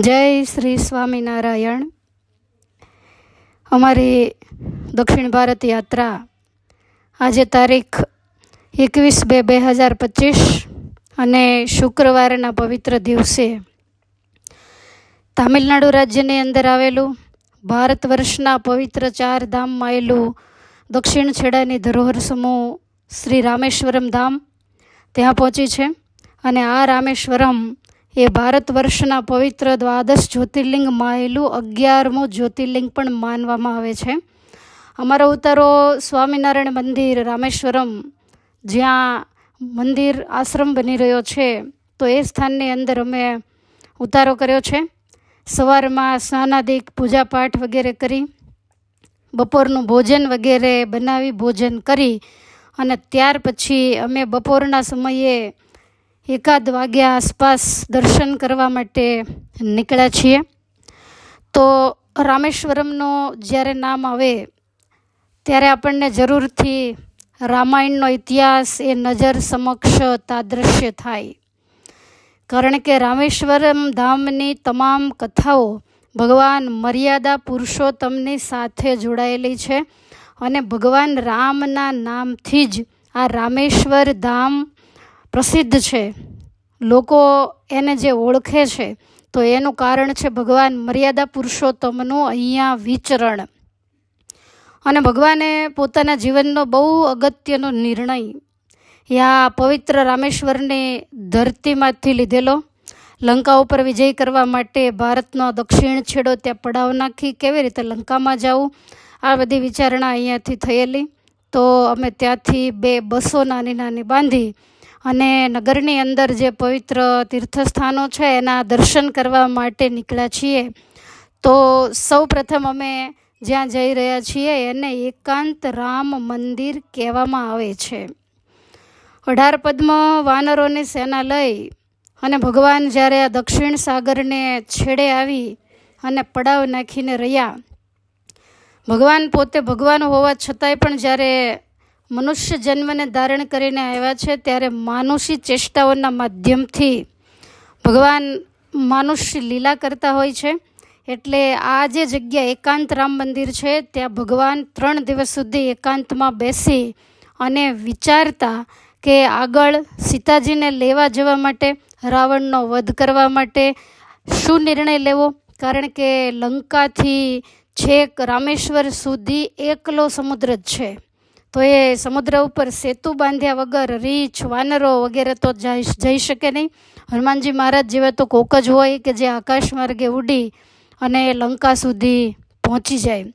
જય શ્રી સ્વામિનારાયણ. અમારી દક્ષિણ ભારત યાત્રા આજે તારીખ એકવીસ બે બે હજાર પચીસ અને શુક્રવારના પવિત્ર દિવસે તામિલનાડુ રાજ્યની અંદર આવેલું ભારત વર્ષના પવિત્ર ચાર ધામમાં આવેલું દક્ષિણ છેડાની ધરોહર સમૂહ શ્રી રામેશ્વરમ ધામ ત્યાં પહોંચી છે. અને આ રામેશ્વરમ એ ભારત વર્ષના પવિત્ર દ્વાદશ જ્યોતિર્લિંગમાં આવેલું અગિયારમું જ્યોતિર્લિંગ પણ માનવામાં આવે છે. અમારો ઉતારો સ્વામિનારાયણ મંદિર રામેશ્વરમ, જ્યાં મંદિર આશ્રમ બની રહ્યો છે, તો એ સ્થાનની અંદર અમે ઉતારો કર્યો છે. સવારમાં સ્નાનાદિક, પૂજાપાઠ વગેરે કરી, બપોરનું ભોજન વગેરે બનાવી, ભોજન કરી અને ત્યાર પછી અમે બપોરના સમયે એકાદ વાગ્યા આસપાસ દર્શન કરવા માટે નીકળ્યા છીએ. તો રામેશ્વરમનું જ્યારે નામ આવે, ત્યારે આપણને જરૂરથી રામાયણનો ઇતિહાસ એ નજર સમક્ષ તાદૃશ્ય થાય. કારણ કે રામેશ્વરમ ધામની તમામ કથાઓ ભગવાન મર્યાદા પુરુષોત્તમની સાથે જોડાયેલી છે અને ભગવાન રામના નામથી જ આ રામેશ્વર ધામ પ્રસિદ્ધ છે. લોકો એને જે ઓળખે છે, તો એનું કારણ છે ભગવાન મર્યાદા પુરુષોત્તમનું અહીંયા વિચરણ. અને ભગવાને પોતાના જીવનનો બહુ અગત્યનો નિર્ણય યા પવિત્ર રામેશ્વરની ધરતીમાંથી લીધેલો. લંકા ઉપર વિજય કરવા માટે ભારતનો દક્ષિણ છેડો ત્યાં પડાવ નાખી કેવી રીતે લંકામાં જવું, આ બધી વિચારણા અહીંયાથી થયેલી. તો અમે ત્યાંથી બે બસો નાની નાની બાંધી અને નગરની અંદર જે પવિત્ર તીર્થસ્થાનો છે, એના દર્શન કરવા માટે નીકળ્યા છીએ. તો સૌ પ્રથમ અમે જ્યાં જઈ રહ્યા છીએ, એને એકાંત રામ મંદિર કહેવામાં આવે છે. અઢાર પદ્મ વાનરોની સેના લઈ અને ભગવાન જ્યારે આ દક્ષિણ સાગરને છેડે આવી અને પડાવ નાખીને રહ્યા, ભગવાન પોતે ભગવાન હોવા છતાંય પણ જ્યારે મનુષ્ય જન્મને ધારણ કરીને આવ્યા છે ત્યારે માનુષી ચેષ્ટાઓના માધ્યમથી ભગવાન માનુષ્ય લીલા કરતા હોય છે. એટલે આ જે જગ્યા એકાંત રામ મંદિર છે, ત્યાં ભગવાન ત્રણ દિવસ સુધી એકાંતમાં બેસી અને વિચારતા કે આગળ સીતાજીને લેવા જવા માટે, રાવણનો વધ કરવા માટે શું નિર્ણય લેવો? કારણ કે લંકાથી છેક રામેશ્વર સુધી એકલો સમુદ્ર જ છે. તો એ સમુદ્ર ઉપર સેતુ બાંધ્યા વગર રીંછ, વાનરો વગેરે તો જઈ શકે નહીં. હનુમાનજી મહારાજ જેવા તો કોક જ હોય કે જે આકાશ માર્ગે ઉડી અને લંકા સુધી પહોંચી જાય.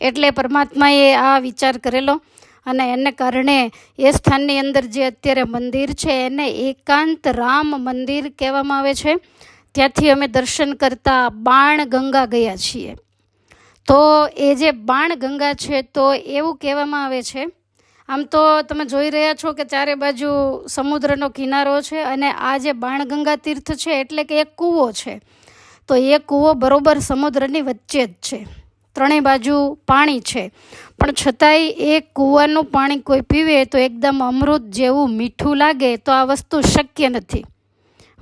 એટલે પરમાત્માએ આ વિચાર કરેલો અને એને કારણે એ સ્થાનની અંદર જે અત્યારે મંદિર છે એને એકાંત રામ મંદિર કહેવામાં આવે છે. ત્યાંથી અમે દર્શન કરતા બાણ ગંગા ગયા છીએ. તો એ જે બાણ ગંગા છે, તો એવું કહેવામાં આવે છે. આમ તો તમે જોઈ રહ્યા છો કે ચારે બાજુ સમુદ્રનો કિનારો છે અને આ જે બાણગંગા તીર્થ છે, એટલે કે એક કૂવો છે. તો એ કૂવો બરોબર સમુદ્રની વચ્ચે જ છે. ત્રણેય બાજુ પાણી છે. પણ છતાંય એ કૂવાનું પાણી કોઈ પીવે તો એકદમ અમૃત જેવું મીઠું લાગે તો આ વસ્તુ શક્ય નથી.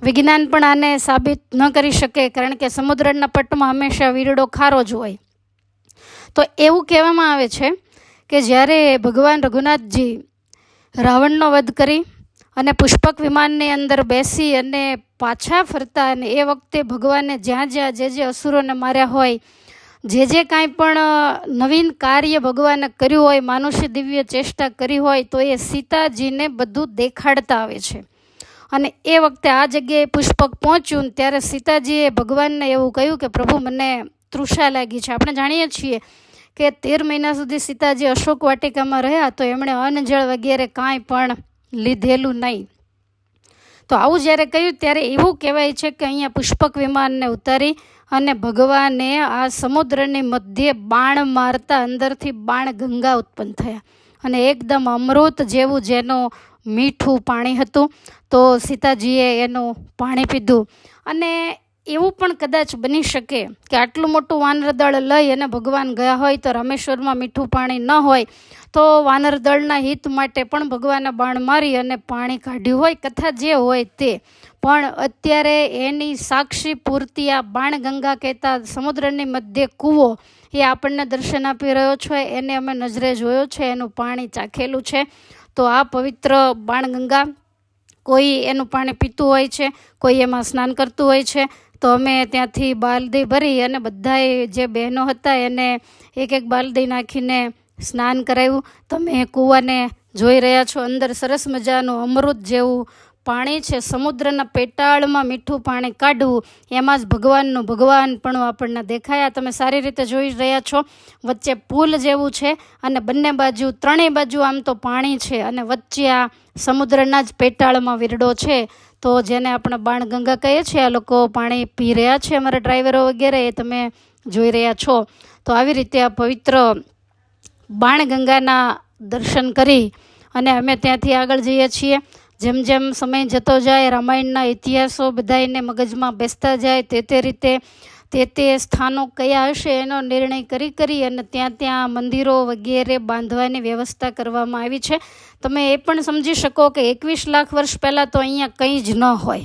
વિજ્ઞાન પણ આને સાબિત ન કરી શકે કારણ કે સમુદ્રના પટમાં હંમેશા વીરડો ખારો જ હોય. તો એવું કહેવામાં આવે છે કે જ્યારે ભગવાન રઘુનાથજી રાવણનો વધ કરી અને પુષ્પક વિમાનની અંદર બેસી અને પાછા ફરતા અને એ વખતે ભગવાને જ્યાં જ્યાં જે જે અસુરોને માર્યા હોય, જે જે કાંઈ પણ નવીન કાર્ય ભગવાને કર્યું હોય માનુષ્ય દિવ્ય ચેષ્ટા કરી હોય, તો એ સીતાજીને બધું દેખાડતા આવે છે. અને એ વખતે આ જગ્યાએ પુષ્પક પહોંચ્યું ત્યારે સીતાજીએ ભગવાનને એવું કહ્યું કે, પ્રભુ, મને તૃષા લાગી છે. આપણે જાણીએ છીએ કે તેર મહિના સુધી સીતાજી અશોક વાટિકામાં રહ્યા તો એમણે અન્ન જળ વગેરે કાંઈ પણ લીધેલું નહીં. તો આવું જ્યારે કહ્યું ત્યારે એવું કહેવાય છે કે અહીંયા પુષ્પક વિમાનને ઉતારી અને ભગવાને આ સમુદ્રની મધ્યે બાણ મારતા અંદરથી બાણ ગંગા ઉત્પન્ન થયા અને એકદમ અમૃત જેવું જેનું મીઠું પાણી હતું. તો સીતાજીએ એનું પાણી પીધું અને એવું પણ કદાચ બની શકે કે આટલું મોટું વાનરદળ લઈ અને ભગવાન ગયા હોય તો રામેશ્વરમાં મીઠું પાણી ન હોય, તો વાનરદળના હિત માટે પણ ભગવાને બાણ મારી અને પાણી કાઢ્યું હોય, કથા જે હોય તે. પણ અત્યારે એની સાક્ષી પૂર્તિ આ બાણગંગા કહેતા સમુદ્રની મધ્ય કૂવો એ આપણને દર્શન આપી રહ્યો છે, એને અમે નજરે જોયો છે, એનું પાણી ચાખેલું છે. તો આ પવિત્ર બાણગંગા કોઈ એનું પાણી પીતું હોય છે, કોઈ એમાં સ્નાન કરતું હોય છે તો અમે ત્યાંથી બાલદી ભરી અને બધાએ જે બહેનો હતા એને એક એક બાલદી નાખીને સ્નાન કરાવ્યું. તમે કૂવાને જોઈ રહ્યા છો, અંદર સરસ મજાનું અમૃત જેવું પાણી છે. સમુદ્રના પેટાળમાં મીઠું પાણી કાઢવું, એમાં જ ભગવાનનું ભગવાન પણ આપણને દેખાયા. તમે સારી રીતે જોઈ રહ્યા છો, વચ્ચે પુલ જેવું છે અને બંને બાજુ, ત્રણેય બાજુ આમ તો પાણી છે અને વચ્ચે આ સમુદ્રના જ પેટાળમાં વિરડો છે. તો જેને આપણે બાણગંગા કહીએ છીએ, આ લોકો પાણી પી રહ્યા છે અમારા ડ્રાઈવરો વગેરે, એ તમે જોઈ રહ્યા છો. તો આવી રીતે આ પવિત્ર બાણગંગાના દર્શન કરી અને અમે ત્યાંથી આગળ જઈએ છીએ. જેમ જેમ સમય જતો જાય, રામાયણના ઇતિહાસો બધાને મગજમાં બેસતા જાય, તે તે રીતે તે તે સ્થાનો કયા હશે એનો નિર્ણય કરી કરી અને ત્યાં ત્યાં મંદિરો વગેરે બાંધવાની વ્યવસ્થા કરવામાં આવી છે. તમે એ પણ સમજી શકો કે એકવીસ લાખ વર્ષ પહેલાં તો અહીંયા કંઈ જ ન હોય.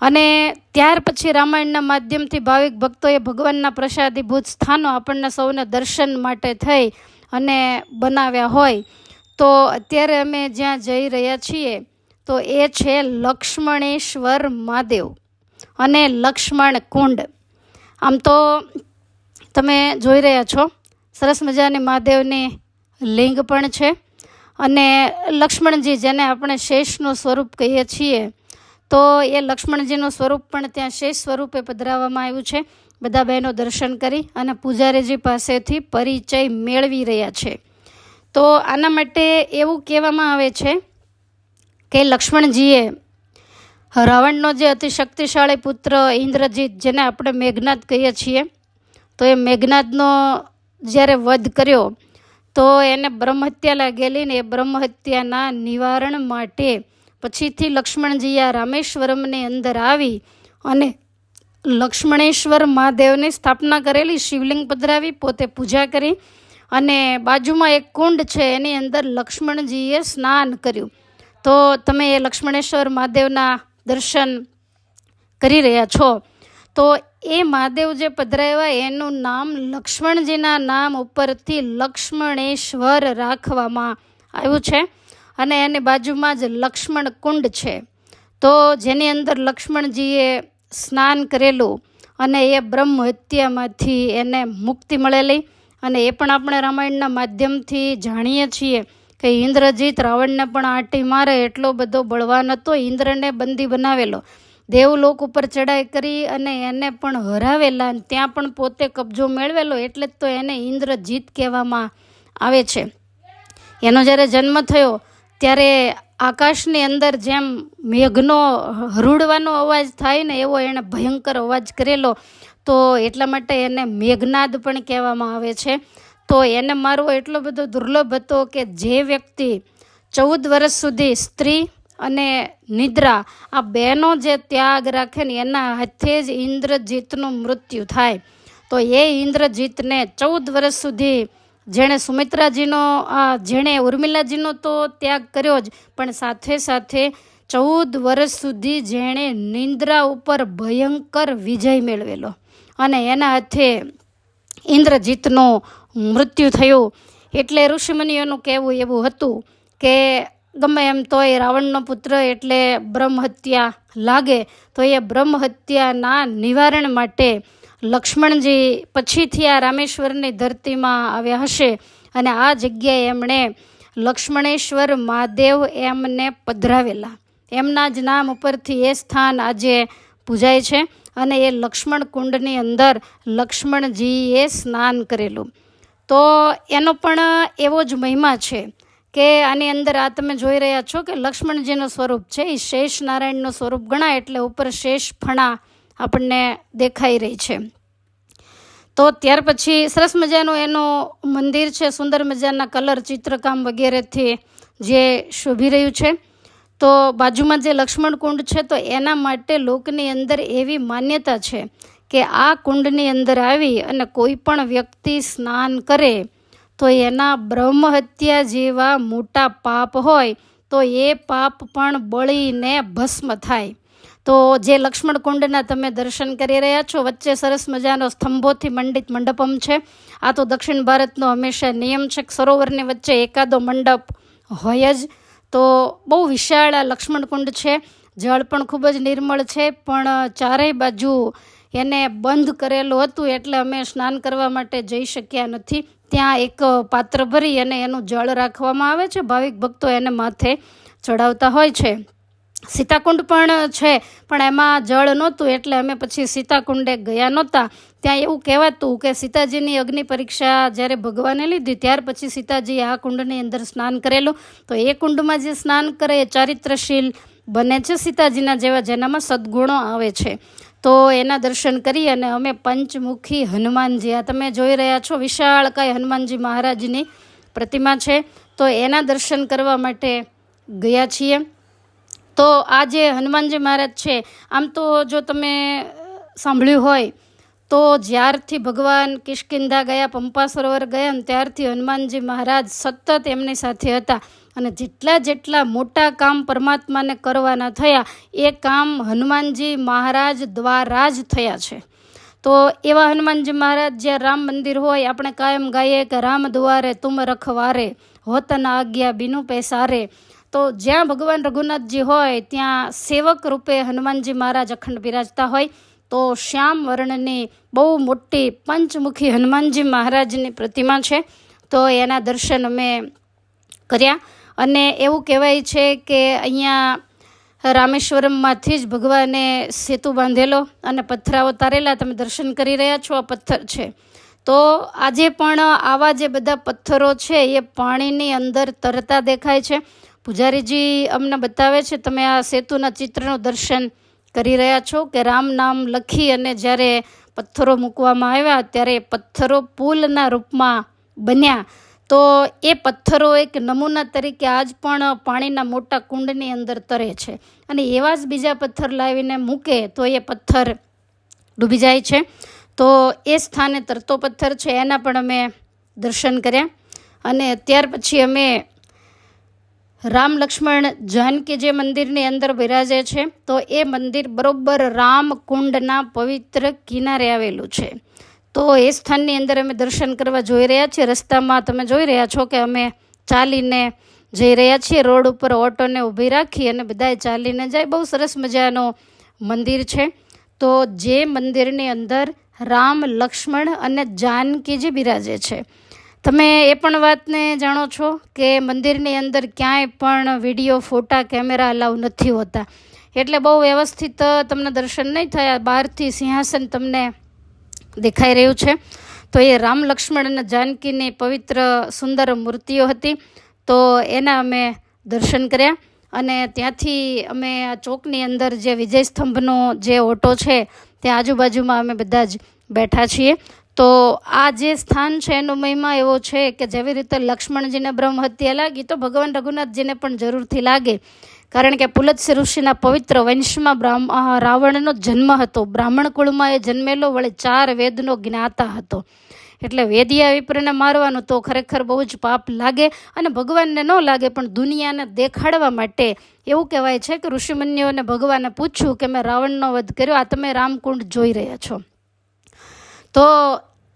અને ત્યાર પછી રામાયણના માધ્યમથી ભાવિક ભક્તોએ ભગવાનના પ્રસાદીભૂત સ્થાનો આપણને સૌને દર્શન માટે થઈ અને બનાવ્યા હોય. તો અત્યારે અમે જ્યાં જઈ રહ્યા છીએ, તો એ છે લક્ષ્મણેશ્વર મહાદેવ અને લક્ષ્મણ કુંડ. આમ તો તમે જોઈ રહ્યા છો, સરસ મજાની મહાદેવની લિંગ પણ છે. અને લક્ષ્મણજી જેને આપણે શેષનું સ્વરૂપ કહીએ છીએ, તો એ લક્ષ્મણજીનું સ્વરૂપ પણ ત્યાં શેષ સ્વરૂપે પધરાવવામાં આવ્યું છે. બધા બહેનો દર્શન કરી અને પૂજારીજી પાસેથી પરિચય મેળવી રહ્યા છે. તો આના માટે એવું કહેવામાં આવે છે કે લક્ષ્મણજીએ રાવણનો જે અતિ શક્તિશાળી પુત્ર ઇન્દ્રજીત, જેને આપણે મેઘનાદ કહીએ છીએ, તો એ મેઘનાદનો જ્યારે વધ કર્યો તો એને બ્રહ્મહત્યા લાગેલી ને એ બ્રહ્મહત્યાના નિવારણ માટે પછીથી લક્ષ્મણજી આ રામેશ્વરમની અંદર આવી અને લક્ષ્મણેશ્વર મહાદેવની સ્થાપના કરેલી, શિવલિંગ પધરાવી, પોતે પૂજા કરી અને બાજુમાં એક કુંડ છે, એની અંદર લક્ષ્મણજીએ સ્નાન કર્યું. તો તમે એ લક્ષ્મણેશ્વર મહાદેવના દર્શન કરી રહ્યા છો. તો એ મહાદેવ જે પધરાવ્યા, એનું નામ લક્ષ્મણજીના નામ ઉપરથી લક્ષ્મણેશ્વર રાખવામાં આવ્યું છે. અને એની બાજુમાં જ લક્ષ્મણ કુંડ છે. તો જેની અંદર લક્ષ્મણજીએ સ્નાન કરેલું અને એ બ્રહ્મ હત્યામાંથી એને મુક્તિ મળેલી. અને એ પણ આપણે રામાયણના માધ્યમથી જાણીએ છીએ કે ઇન્દ્રજીત રાવણને પણ આંટી મારે એટલો બધો બળવાન હતો, ઇન્દ્રને બંદી બનાવેલો. દેવલોક ઉપર ચડાઈ કરી અને એને પણ હરાવેલા ત્યાં પણ પોતે કબજો મેળવેલો એટલે જ તો એને ઇન્દ્રજીત કહેવામાં આવે છે. એનો જ્યારે જન્મ થયો, ત્યારે આકાશની અંદર જેમ મેઘનો હરુડવાનો અવાજ થાય ને એવો એણે ભયંકર અવાજ કરેલો, તો એટલા માટે એને મેઘનાદ પણ કહેવામાં આવે છે. તો એને મારવો એટલો બધો દુર્લભ હતો કે જે વ્યક્તિ ચૌદ વર્ષ સુધી સ્ત્રી અને નિદ્રા, આ બેનો જે ત્યાગ રાખે ને એના હાથે જ ઇન્દ્રજીતનું મૃત્યુ થાય. તો એ ઇન્દ્રજીતને ચૌદ વર્ષ સુધી જેણે સુમિત્રાજીનો, આ જેણે ઉર્મિલાજીનો તો ત્યાગ કર્યો જ, પણ સાથે સાથે ચૌદ વર્ષ સુધી જેણે નિંદ્રા ઉપર ભયંકર વિજય મેળવેલો. અને એના હાથે ઇન્દ્રજીતનું મૃત્યુ થયું. એટલે ઋષિમુનિઓનું કહેવું એવું હતું કે ગમે એમ તોય રાવણનો પુત્ર એટલે બ્રહ્મહત્યા લાગે, તો એ બ્રહ્મહત્યાના નિવારણ માટે લક્ષ્મણજી પછીથી આ રામેશ્વરની ધરતીમાં આવ્યા હશે અને આ જગ્યાએ એમણે લક્ષ્મણેશ્વર મહાદેવ એમને પધરાવેલા. એમના જ નામ ઉપરથી એ સ્થાન આજે પૂજાય છે અને એ લક્ષ્મણ કુંડની અંદર લક્ષ્મણજીએ સ્નાન કરેલું. તો એનો પણ એવો જ મહિમા છે કે આની અંદર આ તમે જોઈ રહ્યા છો કે લક્ષ્મણજીનું સ્વરૂપ છે. એ શેષ નારાયણનું સ્વરૂપ ગણાય એટલે ઉપર શેષ ફણા આપણને દેખાઈ રહી છે. તો ત્યાર પછી સરસ મજાનું એનું મંદિર છે, સુંદર મજાના કલર, ચિત્રકામ વગેરેથી જે શોભી રહ્યું છે. તો બાજુમાં જે લક્ષ્મણ કુંડ છે, તો એના માટે લોકની અંદર એવી માન્યતા છે કે આ કુંડની અંદર આવી અને કોઈ પણ વ્યક્તિ સ્નાન કરે તો એના બ્રહ્મહત્યા જેવા મોટા પાપ હોય, તો એ પાપ પણ બળીને ભસ્મ થાય. તો જે લક્ષ્મણ કુંડના તમે દર્શન કરી રહ્યા છો, વચ્ચે સરસ મજાનો સ્તંભોથી મંડિત મંડપમ છે. આ તો દક્ષિણ ભારતનો હંમેશા નિયમ છે સરોવરની વચ્ચે એકાદો મંડપ હોય જ. તો બહુ વિશાળ આ લક્ષ્મણ કુંડ છે. જળ પણ ખૂબ જ નિર્મળ છે, પણ ચારેય બાજુ એને બંધ કરેલું હતું, એટલે અમે સ્નાન કરવા માટે જઈ શક્યા નથી. ત્યાં એક પાત્ર ભરી અને એનું જળ રાખવામાં આવે છે. ભાવિક ભક્તો એને માથે ચડાવતા હોય છે. સીતાકુંડ પણ છે, પણ એમાં જળ નહોતું એટલે અમે પછી સીતાકુંડે ગયા નહોતા. ત્યાં એવું કહેવાતું કે સીતાજીની અગ્નિ પરીક્ષા જ્યારે ભગવાને લીધી, ત્યાર પછી સીતાજી આ કુંડની અંદર સ્નાન કરેલું. તો એ કુંડમાં જે સ્નાન કરે એ ચારિત્રશીલ બને છે સીતાજીના જેવા, જેનામાં સદગુણો આવે છે. તો એના દર્શન કરી અને અમે પંચમુખી હનુમાનજી, આ તમે જોઈ રહ્યા છો વિશાળકાય હનુમાનજી મહારાજની પ્રતિમા છે, તો એના દર્શન કરવા માટે ગયા છીએ. તો આ જે હનુમાનજી મહારાજ છે, આમ તો જો તમે સાંભળ્યું હોય તો જ્યારથી ભગવાન કિષ્કિંધા ગયા પંપા સરોવર ગયા ને ત્યારથી હનુમાનજી મહારાજ સતત એમની સાથે હતા અને જેટલા જેટલા મોટા કામ પરમાત્માને કરવાના થયા, એ કામ હનુમાનજી મહારાજ દ્વારા જ થયા છે. તો એવા હનુમાનજી મહારાજ જ્યાં રામ મંદિર હોય, આપણે કાયમ ગાઈએ કે રામ દ્વારે તુમ રખવારે, હોતના આજ્ઞા બીનું પેસારે. તો જ્યાં ભગવાન રઘુનાથજી હોય, ત્યાં સેવક રૂપે હનુમાનજી મહારાજ અખંડ બિરાજતા હોય. તો શ્યામ વર્ણની બહુ મોટી પંચમુખી હનુમાનજી મહારાજની પ્રતિમા છે. તો એના દર્શન અમે કર્યા. અને એવું કહેવાય છે કે અહીંયા રામેશ્વરમમાંથી જ ભગવાને સેતુ બાંધેલો અને પથ્થરાઓ તારેલા. તમે દર્શન કરી રહ્યા છો, આ પથ્થર છે. તો આજે પણ આવા જે બધા પથ્થરો છે, એ પાણીની અંદર તરતા દેખાય છે. પૂજારીજી અમને બતાવે છે, તમે આ સેતુના ચિત્રનું દર્શન કરી રહ્યા છો કે રામ નામ લખી અને જ્યારે પથ્થરો મૂકવામાં આવ્યા ત્યારે પથ્થરો પુલના રૂપમાં બન્યા. તો એ પથ્થરો એક નમૂના તરીકે આજ પણ પાણીના મોટા કુંડની અંદર તરે છે. અને એવા જ બીજા પથ્થર લાવીને મૂકે તો એ પથ્થર ડૂબી જાય છે. તો એ સ્થાને તરતો પથ્થર છે, એના પણ અમે દર્શન કર્યા. અને ત્યાર પછી અમે રામ લક્ષ્મણ જાનકી જે મંદિરની અંદર બિરાજે છે, તો એ મંદિર બરોબર રામકુંડના પવિત્ર કિનારે આવેલું છે. તો એ સ્થાનની અંદર અમે દર્શન કરવા જોઈ રહ્યા છીએ. રસ્તામાં તમે જોઈ રહ્યા છો કે અમે ચાલીને જઈ રહ્યા છીએ. રોડ ઉપર ઓટોને ઊભી રાખી અને બધાએ ચાલીને જાય. બહુ સરસ મજાનો મંદિર છે. તો જે મંદિરની અંદર રામ લક્ષ્મણ અને જાનકીજી બિરાજે છે તમે એ પણ વાતને જાણો છો કે મંદિરની અંદર ક્યાંય પણ વીડિયો, ફોટા, કેમેરા અલાઉ નથી હોતા. એટલે બહુ વ્યવસ્થિત તમને દર્શન નહીં થયા, બહારથી સિંહાસન તમને દેખાઈ રહ્યું છે. તો એ રામ લક્ષ્મણ અને જાનકીની પવિત્ર, સુંદર મૂર્તિઓ હતી. તો એના અમે દર્શન કર્યા. અને ત્યાંથી અમે આ ચોકની અંદર જે વિજય સ્તંભનો જે ઓટો છે, ત્યાં આજુબાજુમાં અમે બધા જ બેઠા છીએ. તો આ જે સ્થાન છે એનો મહિમા એવો છે કે જેવી રીતે લક્ષ્મણજીને બ્રહ્મ હત્યા લાગી, તો ભગવાન રઘુનાથજીને પણ જરૂરથી લાગે. કારણ કે પુલત્સ્ય ઋષિના પવિત્ર વંશમાં બ્રાહ્મ રાવણનો જન્મ હતો. બ્રાહ્મણ કુળમાં એ જન્મેલો વળે ચાર વેદનો જ્ઞાતા હતો. એટલે વેદિયા વિપ્રને મારવાનું તો ખરેખર બહુ જ પાપ લાગે અને ભગવાનને ન લાગે, પણ દુનિયાને દેખાડવા માટે એવું કહેવાય છે કે ઋષિમુનિઓને ભગવાને પૂછ્યું કે મેં રાવણનો વધ કર્યો, આ તમે રામકુંડ જોઈ રહ્યા છો. તો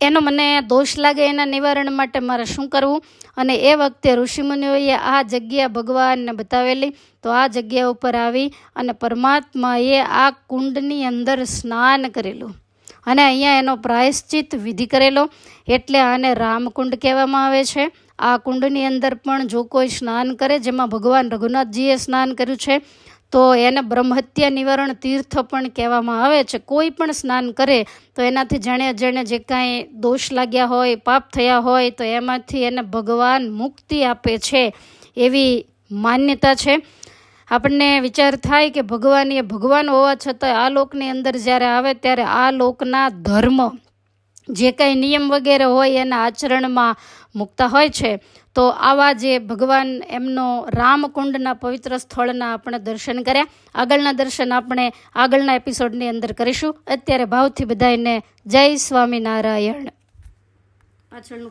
એનો મને દોષ લાગે એના નિવારણ માટે મારે શું કરવું? અને એ વખતે ઋષિમુનિઓએ આ જગ્યા ભગવાનને બતાવેલી. તો આ જગ્યા ઉપર આવી અને પરમાત્માએ આ કુંડની અંદર સ્નાન કરેલું. અને અહીંયા એનો પ્રાયશ્ચિત વિધિ કરેલો. એટલે આને રામકુંડ કહેવામાં આવે છે. આ કુંડની અંદર પણ જો કોઈ સ્નાન કરે, જેમાં ભગવાન રઘુનાથજીએ સ્નાન કર્યું છે તો એને બ્રહ્મહત્યા નિવારણ તીર્થ પણ કહેવામાં આવે છે. કોઈ પણ સ્નાન કરે તો એનાથી જાણે જેણે જે કાંઈ દોષ લાગ્યા હોય, પાપ થયા હોય, તો એમાંથી એને ભગવાન મુક્તિ આપે છે એવી માન્યતા છે. આપણને વિચાર થાય કે ભગવાન એ ભગવાન હોવા છતાં આ લોકની અંદર જ્યારે આવે ત્યારે આ લોકના ધર્મ જે કાંઈ નિયમ વગેરે હોય એના આચરણમાં મૂકતા હોય છે. તો આવા જે ભગવાન એમનો રામકુંડના પવિત્ર સ્થળના આપણે દર્શન કર્યા. આગળના દર્શન આપણે આગળના એપિસોડની અંદર કરીશું. અત્યારે ભાવથી બધાને જય સ્વામિનારાયણ. પાછળનું